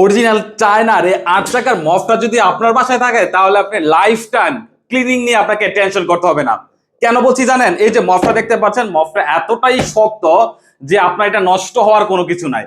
Original চায়নার এই আট টাকার মফটা যদি আপনার বাসায় থাকে, তাহলে আপনি লাইফ টাইম ক্লিনিং নিয়ে আপনাকে টেনশন করতে হবে না। কেন বলছি জানেন? এই যে মফটা দেখতে পাচ্ছেন মফটা এতটাই শক্ত যে আপনার এটা নষ্ট হওয়ার কোনো কিছু নাই।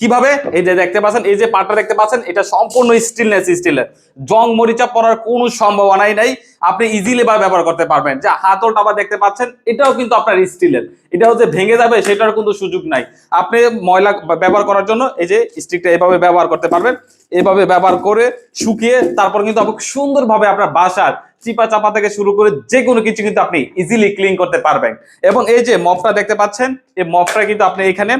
কীভাবে? এই যে দেখতে পাচ্ছেন, এই যে পাটটা দেখতে পাচ্ছেন, এটা সম্পূর্ণ স্টিলনেস স্টিলের জং মরিচা পড়ার কোনো সম্ভাবনাই নাই। আপনি ইজিলি বা ব্যবহার করতে পারবেন। যে হাতলটা আবার দেখতে পাচ্ছেন, এটাও কিন্তু আপনার স্টিলের এটা হচ্ছে ভেঙে যাবে, সেটার কিন্তু সুযোগ নাই। আপনি ময়লা ব্যবহার করার জন্য এই যে স্টিকটা এভাবে ব্যবহার করতে পারবেন। এভাবে ব্যবহার করে শুকিয়ে তারপর কিন্তু সুন্দরভাবে আপনার বাসার চিপা চাপা থেকে শুরু করে যে কোনো কিছু কিন্তু আপনি ইজিলি ক্লিন করতে পারবেন। এবং এই যে মপটা দেখতে পাচ্ছেন, এই মপটা কিন্তু আপনি এখানে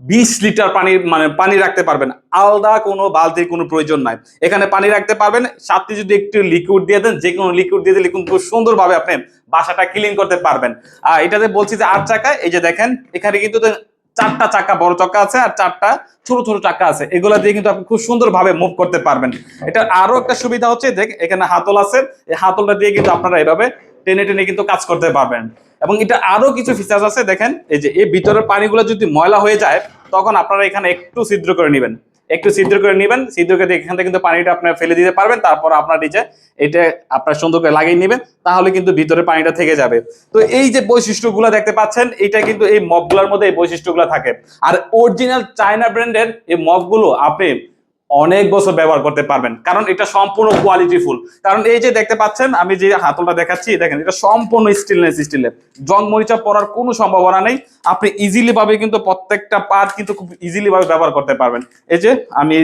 বিশ লিটার পানি মানে পানি রাখতে পারবেন। আলাদা কোনো বালতির কোনো প্রয়োজন নাই। এখানে পানি রাখতে পারবেন, সাথে যদি একটু লিকুইড দিয়ে দেন, যে কোনো লিকুইড দিয়ে দিলে কিন্তু সুন্দরভাবে আপনি বাসাটা ক্লিন করতে পারবেন। আর এটাতে বলছি যে আট চাকায় এই যে দেখেন, এখানে কিন্তু চারটা চাকা, বড় চাকা আছে আর চারটা ছোট ছোট চাকা আছে। এগুলা দিয়ে কিন্তু আপনি খুব সুন্দরভাবে মুভ করতে পারবেন। এটা আরও একটা সুবিধা হচ্ছে, দেখ, এখানে হাতল আছে, এই হাতলটা দিয়ে কিন্তু আপনারা এভাবে টেনে টেনে কিন্তু কাজ করতে পারবেন। এবং এটা আরও কিছু ফিচার্স আছে, দেখেন, এই যে এই ভিতরের পানিগুলো যদি ময়লা হয়ে যায়, তখন আপনারা এখানে একটু ছিদ্র করে নেবেন। একটু ছিদ্র করে নেবেন, ছিদ্র করে এখান থেকে কিন্তু পানিটা আপনার ফেলে দিতে পারবেন, তারপর আপনার নিচে এটা আপনার সুন্দর করে লাগিয়ে নেবেন, তাহলে কিন্তু ভিতরে পানিটা থেকে যাবে। তো এই যে বৈশিষ্ট্যগুলো দেখতে পাচ্ছেন, এটা কিন্তু এই মগগুলোর মধ্যে এই বৈশিষ্ট্যগুলো থাকে। আর অরিজিনাল চায়না ব্র্যান্ডের এই মগগুলো আপনি অনেক বছর ব্যবহার করতে পারবেন। কারণ এটা সম্পূর্ণ কোয়ালিটি ফুল কারণ এই যে দেখতে পাচ্ছেন, আমি যে হাতলটা দেখাচ্ছি, দেখেন, এটা সম্পূর্ণ স্টিলনেস স্টিলের জং মরিচা পড়ার কোনো সম্ভাবনা নেই। আপনি ইজিলি ভাবে কিন্তু প্রত্যেকটা পার্ট কিন্তু খুব ইজিলি ভাবে ব্যবহার করতে পারবেন। এই যে, আমি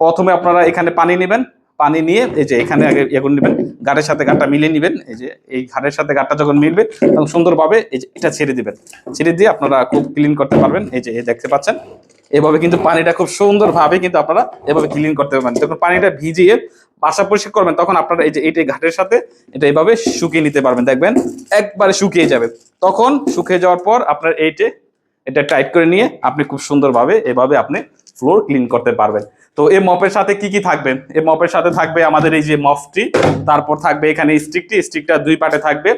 প্রথমে আপনারা এখানে পানি নেবেন। পানি নিয়ে এই যে এখানে আগে ইয়ে করে নেবেন। গাড়ের সাথে গাড়টা মিলিয়ে নেবেন। এই যে, এই ঘাড়ের সাথে গাড়টা যখন মিলবে, তখন সুন্দরভাবে এই যে এটা ছেড়ে দিবেন। ছেড়ে দিয়ে আপনারা খুব ক্লিন করতে পারবেন। এই যে, এই দেখতে পাচ্ছেন। এভাবে কিন্তু পানিটা খুব সুন্দরভাবে কিন্তু আপনারা এভাবে ক্লিন করতে পারবেন। যখন পানিটা ভিজিয়ে বাসা পরিষ্কার করবেন, তখন আপনারা এই যে এইটা ঘাটের সাথে এটা এইভাবে শুকিয়ে নিতে পারবেন। দেখবেন একবারে শুকিয়ে যাবে। তখন শুকিয়ে যাওয়ার পর আপনার এইটে এটা টাইট করে নিয়ে আপনি খুব সুন্দরভাবে এভাবে আপনি ফ্লোর ক্লিন করতে পারবেন। তো এই মপের সাথে কি কি থাকবে? এই মপের সাথে থাকবে আমাদের এই যে মফটি তারপর থাকবে এখানে স্টিকটি স্টিকটা দুই পাটে থাকবে।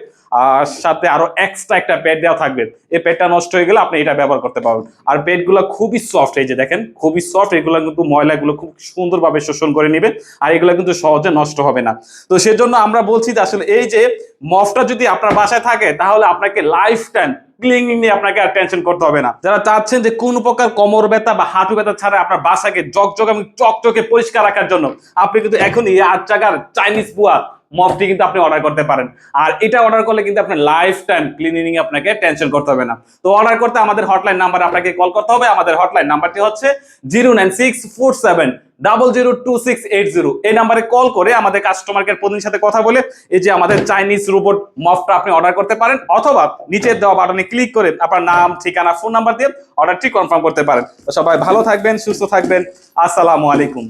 আর সাথে আরও এক্সট্রা একটা প্যাড দেওয়া থাকবে। এই প্যাডটা নষ্ট হয়ে গেলে আপনি এটা ব্যবহার করতে পারবেন। আর প্যাডগুলো খুবই সফট এই যে দেখেন, খুবই সফট এগুলো কিন্তু ময়লাগুলো খুব সুন্দরভাবে শোষণ করে নেবে আর এগুলো কিন্তু সহজে নষ্ট হবে না। তো সেজন্য আমরা বলছি যে আসলে এই যে মফটা যদি আপনার বাসায় থাকে, তাহলে আপনাকে লাইফ টাইম ক্লিনিং নিয়ে আপনাকে আর টেনশন করতে হবে না। যারা চাচ্ছেন যে কোন প্রকার কোমর ব্যথা বা হাঁটু ব্যথা ছাড়া আপনার বাসাকে জকজক এবং চকচকে পরিষ্কার রাখার জন্য, আপনি কিন্তু এখনই আট টাকার চাইনিজ বুয়া মপটি কিন্তু আপনি অর্ডার করতে পারেন। আর এটা অর্ডার করলে কিন্তু আপনার লাইফ টাইম ক্লিনিং আপনাকে টেনশন করতে হবে না। তো অর্ডার করতে আমাদের হটলাইন নাম্বার আপনাকে কল করতে হবে। আমাদের হটলাইন নাম্বারটি হচ্ছে zero nine six four seven double zero two six eight zero এই নাম্বারে কল করে আমাদের কাস্টমার কেয়ার প্রতিনিধির সাথে কথা বলে এই যে আমাদের চাইনিজ রোবট মফটা আপনি অর্ডার করতে পারেন অথবা নিচের দেওয়া বাটনে ক্লিক করে আপনার নাম, ঠিকানা ফোন নাম্বার দিয়ে অর্ডারটি কনফার্ম করতে পারেন। তো সবাই ভালো থাকবেন, সুস্থ থাকবেন। আসসালামু আলাইকুম।